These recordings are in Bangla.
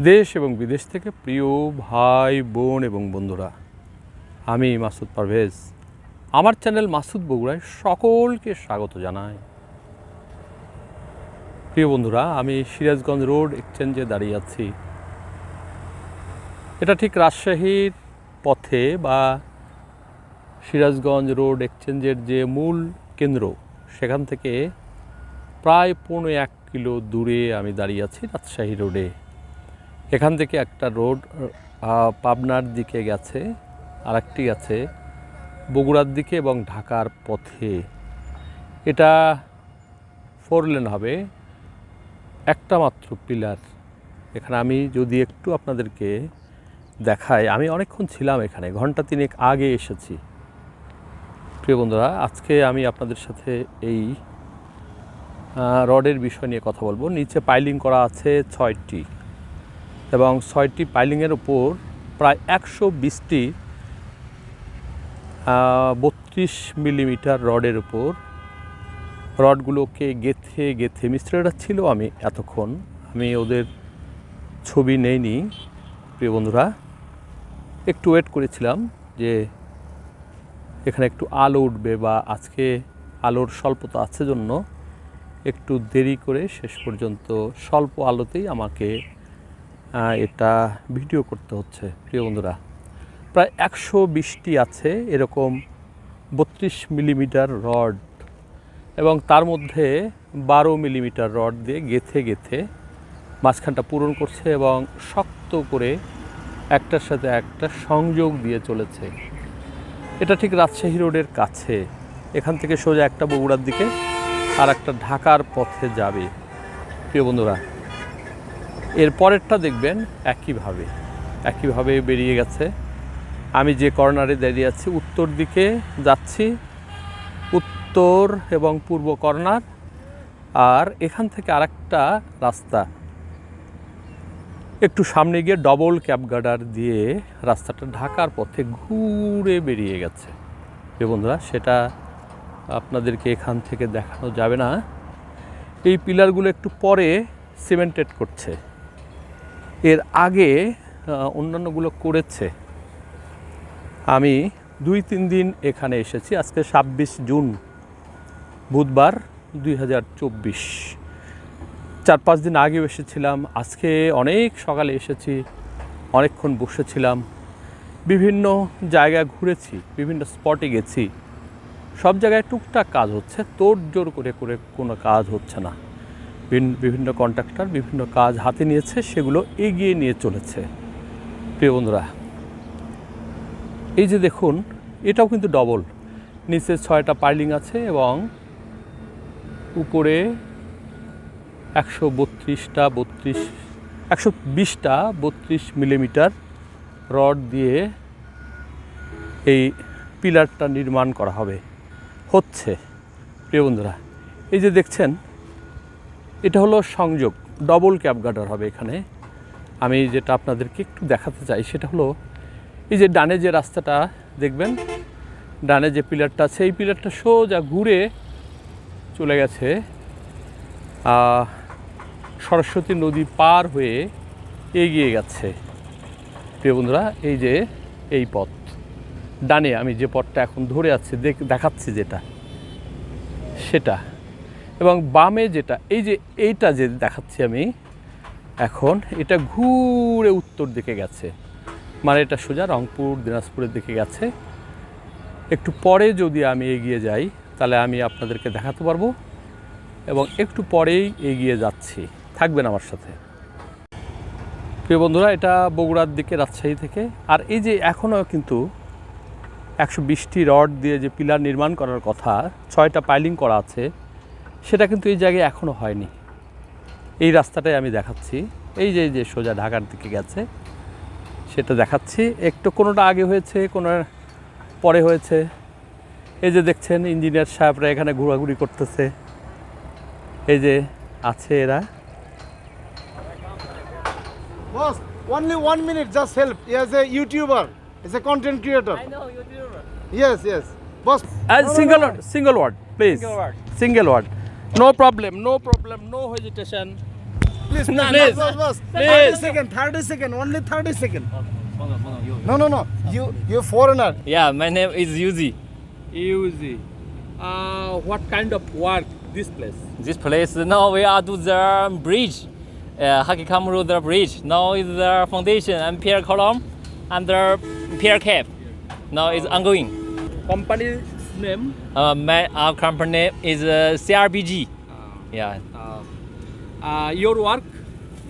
দেশ এবং বিদেশ থেকে প্রিয় ভাই, বোন এবং বন্ধুরা, আমি মাসুদ পারভেজ। আমার চ্যানেল মাসুদ বগুড়ায় সকলকে স্বাগত জানাই। প্রিয় বন্ধুরা, আমি সিরাজগঞ্জ রোড এক্সচেঞ্জে দাঁড়িয়ে আছি। এটা ঠিক রাজশাহীর পথে বা সিরাজগঞ্জ রোড এক্সচেঞ্জের যে মূল কেন্দ্র, সেখান থেকে প্রায় পৌনে এক কিলো দূরে আমি দাঁড়িয়ে আছি রাজশাহী রোডে। এখান থেকে একটা রোড পাবনার দিকে গেছে আর একটি আছে বগুড়ার দিকে এবং ঢাকার পথে। এটা ফোর লেন হবে, একটা মাত্র পিলার এখানে আমি যদি একটু আপনাদেরকে দেখাই, আমি অনেকক্ষণ ছিলাম এখানে, ঘণ্টা তিনেক আগে এসেছি। প্রিয় বন্ধুরা, আজকে আমি আপনাদের সাথে এই রডের বিষয় নিয়ে কথা বলব। নিচে পাইলিং করা আছে ছয়টি। এবং ছয়টি পাইলিংয়ের উপর প্রায় একশো বিশটি বত্রিশ মিলিমিটার রডের উপর রডগুলোকে গেথে গেথে মিস্ত্রিরা ছিল আমি এতক্ষণ। আমি ওদের ছবি নেইনি, প্রিয় বন্ধুরা। একটু ওয়েট করেছিলাম যে এখানে একটু আলো উঠবে বা আজকে আলোর স্বল্পতা আছে জন্য একটু দেরি করে শেষ পর্যন্ত স্বল্প আলোতেই আমাকে এটা ভিডিও করতে হচ্ছে, প্রিয় বন্ধুরা। প্রায় একশো বিশটি আছে এরকম বত্রিশ মিলিমিটার রড এবং তার মধ্যে বারো মিলিমিটার রড দিয়ে গেথে গেথে মাঝখানটা পূরণ করছে এবং শক্ত করে একটার সাথে একটা সংযোগ দিয়ে চলেছে। এটা ঠিক রাজশাহী রোডের কাছে। এখান থেকে সোজা একটা বগুড়ার দিকে আর একটা ঢাকার পথে যাবে। প্রিয় বন্ধুরা এর পরেরটা দেখবেন একইভাবে একইভাবে বেরিয়ে গেছে। আমি যে কর্নারে দাঁড়িয়ে আছি, উত্তর দিকে যাচ্ছি, উত্তর এবং পূর্ব কর্নার, আর এখান থেকে আরেকটা রাস্তা। একটু সামনে গিয়ে ডবল ক্যাব গার্ডার দিয়ে রাস্তাটা ঢাকার পথে ঘুরে বেরিয়ে গেছে। যে বন্ধুরা, সেটা আপনাদেরকে এখান থেকে দেখানো যাবে না। এই পিলারগুলো একটু পরে সিমেন্টেড করছে। এর আগে অন্যান্যগুলো করেছে। আমি দুই, তিন দিন এখানে এসেছি। আজকে ছাব্বিশ জুন, বুধবার দুই হাজার চব্বিশ। চার, পাঁচ দিন আগেও এসেছিলাম। আজকে অনেক সকালে এসেছি, অনেকক্ষণ বসেছিলাম। বিভিন্ন জায়গায় ঘুরেছি, বিভিন্ন স্পটে গেছি। সব জায়গায় টুকটাক কাজ হচ্ছে তোড় জোর করে করে কোনো কাজ হচ্ছে না। বিভিন্ন কন্ট্রাক্টর বিভিন্ন কাজ হাতে নিয়েছে, সেগুলো এগিয়ে নিয়ে চলেছে। প্রিয় বন্ধুরা, এই যে দেখুন, এটাও কিন্তু ডবল নিচে ছয়টা পার্লিং আছে এবং উপরে একশো বত্রিশটা, বত্রিশ, একশো বিশটা, বত্রিশ মিলিমিটার রড দিয়ে এই পিলারটা নির্মাণ করা হবে। হচ্ছে, প্রিয় বন্ধুরা, এই যে দেখছেন এটা হলো সংযোগ ডবল ক্যাব গার্ডার হবে এখানে। আমি যেটা আপনাদেরকে একটু দেখাতে চাই, সেটা হলো এই যে ডানে যে রাস্তাটা, দেখবেন? ডানে যে পিলারটা আছে, এই পিলারটা সোজা ঘুরে চলে গেছে সরস্বতী নদী পার হয়ে এগিয়ে গেছে। প্রিয় বন্ধুরা, এই যে এই পথ। ডানে আমি যে পথটা এখন ধরে আছি, দেখ- দেখাচ্ছি যেটা, সেটা। এবং বামে যেটা, এই যে এইটা যে দেখাচ্ছি আমি, এখন এটা ঘুরে উত্তর দিকে গেছে। মানে এটা সোজা রংপুর, দিনাজপুরের দিকে গেছে। একটু পরে যদি আমি এগিয়ে যাই, তাহলে আমি আপনাদেরকে দেখাতে পারব। এবং একটু পরেই এগিয়ে যাচ্ছি। থাকবেন আমার সাথে। প্রিয় বন্ধুরা, এটা বগুড়ার দিকে, রাজশাহী থেকে। আর এই যে এখনও কিন্তু একশো বিশটি রড দিয়ে যে পিলার নির্মাণ করার কথা, ছয়টা পাইলিং করা আছে। সেটা কিন্তু এই জায়গায় এখনও হয়নি এই রাস্তাটাই আমি দেখাচ্ছি এই যে এই যে সোজা ঢাকার দিকে গেছে সেটা দেখাচ্ছি একটু কোনোটা আগে হয়েছে কোনো পরে হয়েছে এই যে দেখছেন ইঞ্জিনিয়ার সাহেবরা এখানে ঘোরাঘুরি করতেছে এই যে আছে এরা Boss, only one minute, just help. He is a YouTuber. He's a content creator. I know YouTuber. Yes, yes. Boss. Single word single word please Single word. Single word No problem no problem no hesitation please, No, please, please. boss, boss, boss. Please. 30 second, 30 second, only 30 second. No, no, no. You, you foreigner. Yeah, my name is Yuzi. Easy. Uh, what kind of work this place? This place now we are do the bridge, uh, Hakikamuru the bridge. Now is the foundation and pier column and the pier cap. Now is ongoing. Company's name? Uh, my our company is uh, CRBG. Yeah, Uh, uh, your work?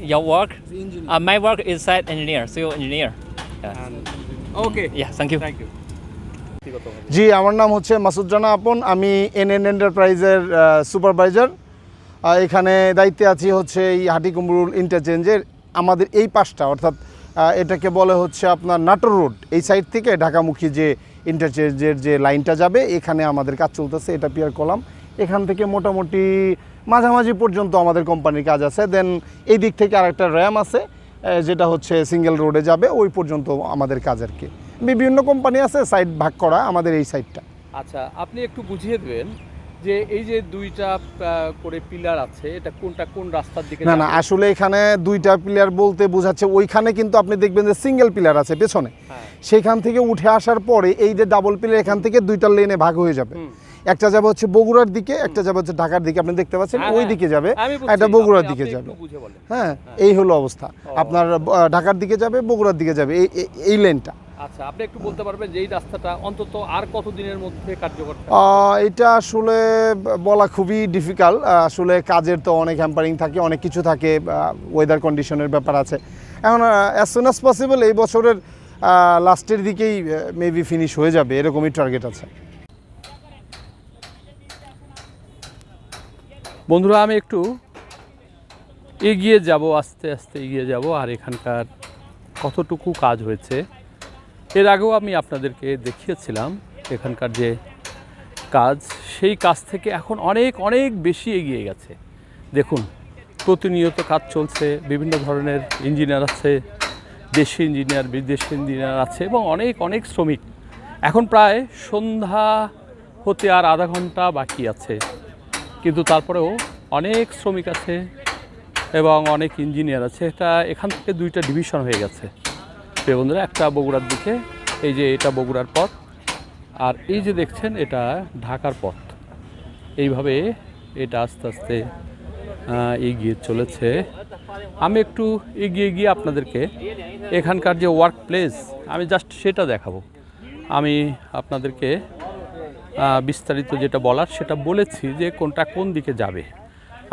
your work. Uh, my work is site engineer, civil engineer. Yeah, Okay. yeah thank you. Thank you. জি আমার নাম হচ্ছে মাসুদ আপন আমি এনএন এন্টারপ্রাইজের সুপারভাইজার এখানে দায়িত্বে আছি হচ্ছে এই হাটিকুমরুল ইন্টারচেঞ্জের আমাদের এই পাশটা অর্থাৎ এটাকে বলে হচ্ছে আপনার নাটোর রোড এই সাইড থেকে ঢাকামুখী যে ইন্টারচেঞ্জের যে লাইনটা যাবে, এখানে আমাদের কাজ চলতেছে, এটা পিয়ার কলাম এখান থেকে মোটামুটি মাঝামাঝি পর্যন্ত আমাদের কোম্পানির কাজ আছে। দেন এই দিক থেকে আরেকটা র্যাম আছে যেটা হচ্ছে সিঙ্গেল রোডে যাবে, ওই পর্যন্ত আমাদের কাজ আর কি। বিভিন্ন কোম্পানি আছে সাইড ভাগ করা আমাদের এই সাইডটা আচ্ছা আপনি একটু বুঝিয়ে দেবেন যে এই যে দুইটা করে পিলার আছে এটা কোনটা কোন রাস্তার দিকে না না আসলে এখানে দুইটা প্লেয়ার বলতে বোঝাচ্ছে ওইখানে কিন্তু আপনি দেখবেন যে সিঙ্গেল পিলার আছে পেছনে। হ্যাঁ। সেখান থেকে উঠে আসার পরে এই যে ডাবল পিলার এখান থেকে দুইটা লেনে ভাগ হয়ে যাবে। একটা যাবে হচ্ছে বগুড়ার দিকে একটা যাবে হচ্ছে ঢাকার দিকে আপনি দেখতে পাচ্ছেন হ্যাঁ, ওই হ্যাঁ। দিকে যাবে একটা বগুড়ার দিকে যাবে। হ্যাঁ এই হলো অবস্থা। আপনার ঢাকার দিকে যাবে বগুড়ার দিকে যাবে এই- এই লেনটা আচ্ছা আপনি একটু বলতে পারবেন যে এই রাস্তাটা অন্তত আর কত দিনের মধ্যে কার্যকর এটা আসলে বলা খুবই ডিফিকাল্ট আসলে কাজের তো অনেক হ্যাম্পারিং থাকে অনেক কিছু থাকে ওয়েদার কন্ডিশনের ব্যাপার আছে। এখন অ্যাজ সুন অ্যাজ পসিবল এই বছরের লাস্টের দিকেই মেবি ফিনিশ হয়ে যাবে এরকমই টার্গেট আছে। বন্ধুরা আমি একটু এগিয়ে যাব আস্তে আস্তে এগিয়ে যাব আর এখানকার কতটুকু কাজ হয়েছে এর আগেও আমি আপনাদেরকে দেখিয়েছিলাম এখানকার যে কাজ, সেই কাজ থেকে এখন অনেক অনেক বেশি এগিয়ে গেছে। দেখুন, প্রতিনিয়ত কাজ চলছে, বিভিন্ন ধরনের ইঞ্জিনিয়ার আছে, দেশি ইঞ্জিনিয়ার, বিদেশি ইঞ্জিনিয়ার আছে এবং অনেক অনেক শ্রমিক। এখন প্রায় সন্ধ্যা হতে আর আধা ঘণ্টা বাকি আছে। কিন্তু তারপরেও অনেক শ্রমিক আছে এবং অনেক ইঞ্জিনিয়ার আছে। এটা এখান থেকে দুইটা ডিভিশন হয়ে গেছে। প্রিয় বন্ধুরা একটা বগুড়ার দিকে, এই যে এটা বগুড়ার পথ, আর এই যে দেখছেন এটা ঢাকার পথ। এইভাবে এটা আস্তে আস্তে এগিয়ে চলেছে। আমি একটু এগিয়ে গিয়ে আপনাদেরকে এখানকার যে ওয়ার্ক প্লেস আমি জাস্ট সেটা দেখাবো। আমি আপনাদেরকে বিস্তারিত যেটা বলার সেটা বলেছি যে কোনটা কোন দিকে যাবে।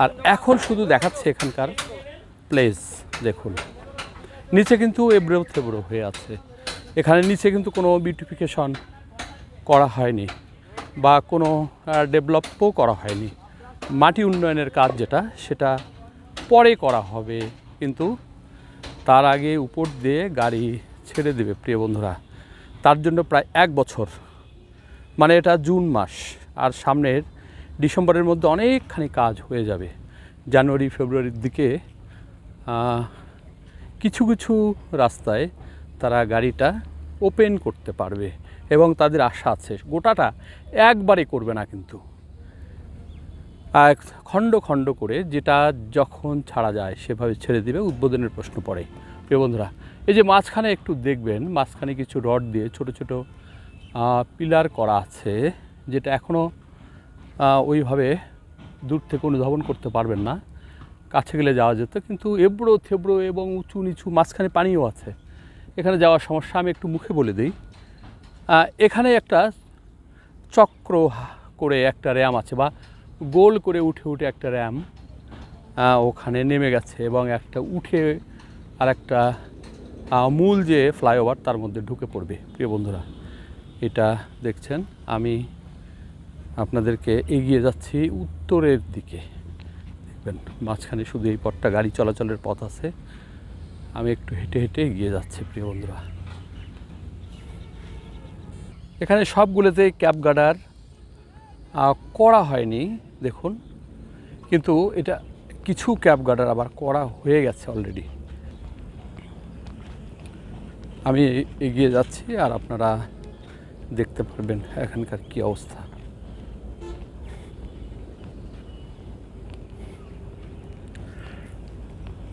আর এখন শুধু দেখাচ্ছে এখানকার প্লেস দেখুন। নিচে কিন্তু এবড়ো থেবড়ো হয়ে আছে। এখানে নিচে কিন্তু কোনো বিউটিফিকেশন করা হয়নি বা কোনো ডেভেলপও করা হয়নি। মাটি উন্নয়নের কাজ যেটা, সেটা পরে করা হবে, কিন্তু তার আগে উপর দিয়ে গাড়ি ছেড়ে দেবে, প্রিয় বন্ধুরা। তার জন্য প্রায় এক বছর মানে এটা জুন মাস, আর সামনের ডিসেম্বরের মধ্যে অনেকখানি কাজ হয়ে যাবে। জানুয়ারি, ফেব্রুয়ারির দিকে কিছু কিছু রাস্তায় তারা গাড়িটা ওপেন করতে পারবে এবং তাদের আশা আছে। গোটাটা একবারে করবে না কিন্তু। এক খণ্ড খণ্ড করে যেটা যখন ছাড়া যায় সেভাবে ছেড়ে দিবে, উদ্বোধনের প্রশ্ন পড়ে। প্রিয় বন্ধুরা, এই যে মাঝখানে একটু দেখবেন, মাঝখানে কিছু রড দিয়ে ছোট ছোট পিলার করা আছে, যেটা এখনও ওইভাবে দূর থেকে অনুধাবন করতে পারবেন না। কাছে গেলে যাওয়া যেত, কিন্তু এবড়ো থেবড়ো এবং উঁচু নিচু মাঝখানে পানিও আছে। এখানে যাওয়ার সমস্যা আমি একটু মুখে বলে দিই। এখানে একটা চক্র করে একটা র্যাম আছে বা গোল করে উঠে উঠে একটা র্যাম ওখানে নেমে গেছে এবং একটা উঠে আর একটা মূল যে ফ্লাইওভার তার মধ্যে ঢুকে পড়বে। প্রিয় বন্ধুরা, এটা দেখছেন, আমি আপনাদেরকে এগিয়ে যাচ্ছি উত্তরের দিকে। দেখবেন, মাঝখানে শুধু এই পথটা গাড়ি চলাচলের পথ আছে। আমি একটু হেঁটে হেঁটে এগিয়ে যাচ্ছি, প্রিয় বন্ধুরা। এখানে সবগুলোতে ক্যাব গার্ডার করা হয়নি, দেখুন। কিন্তু এটা কিছু ক্যাব গার্ডার আবার করা হয়ে গেছে অলরেডি। আমি এগিয়ে যাচ্ছি আর আপনারা দেখতে পারবেন এখানকার কি অবস্থা।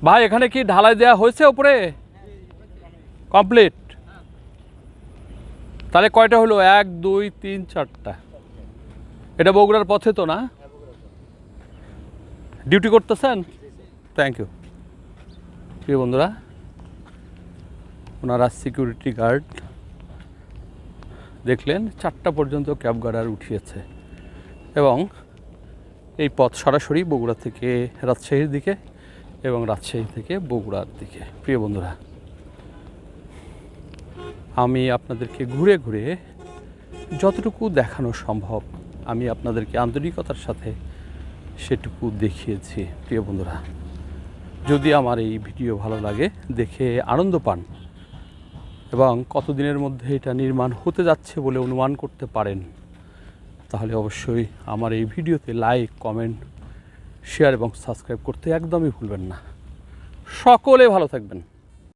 ভাই, এখানে কি ঢালাই দেওয়া হয়েছে ওপরে? কমপ্লিট তাহলে কয়টা হলো? এক, দুই, তিন, চারটা। এটা বগুড়ার পথে তো না? ডিউটি করতেছেন? থ্যাংক ইউ প্রিয় বন্ধুরা, ওনারা সিকিউরিটি গার্ড দেখলেন চারটা পর্যন্ত ক্যাব গার্ডার উঠিয়েছে। এবং এই পথ সরাসরি বগুড়া থেকে রাজশাহীর দিকে এবং রাজশাহী থেকে বগুড়ার দিকে। প্রিয় বন্ধুরা, আমি আপনাদেরকে ঘুরে ঘুরে যতটুকু দেখানো সম্ভব আমি আপনাদেরকে আন্তরিকতার সাথে সেটুকু দেখিয়েছি। প্রিয় বন্ধুরা, যদি আমার এই ভিডিও ভালো লাগে, দেখে আনন্দ পান এবং কতদিনের মধ্যে এটা নির্মাণ হতে যাচ্ছে বলে অনুমান করতে পারেন, তাহলে অবশ্যই আমার এই ভিডিওতে লাইক কমেন্ট শেয়ার এবং সাবস্ক্রাইব করতে একদমই ভুলবেন না। সকলে ভালো থাকবেন।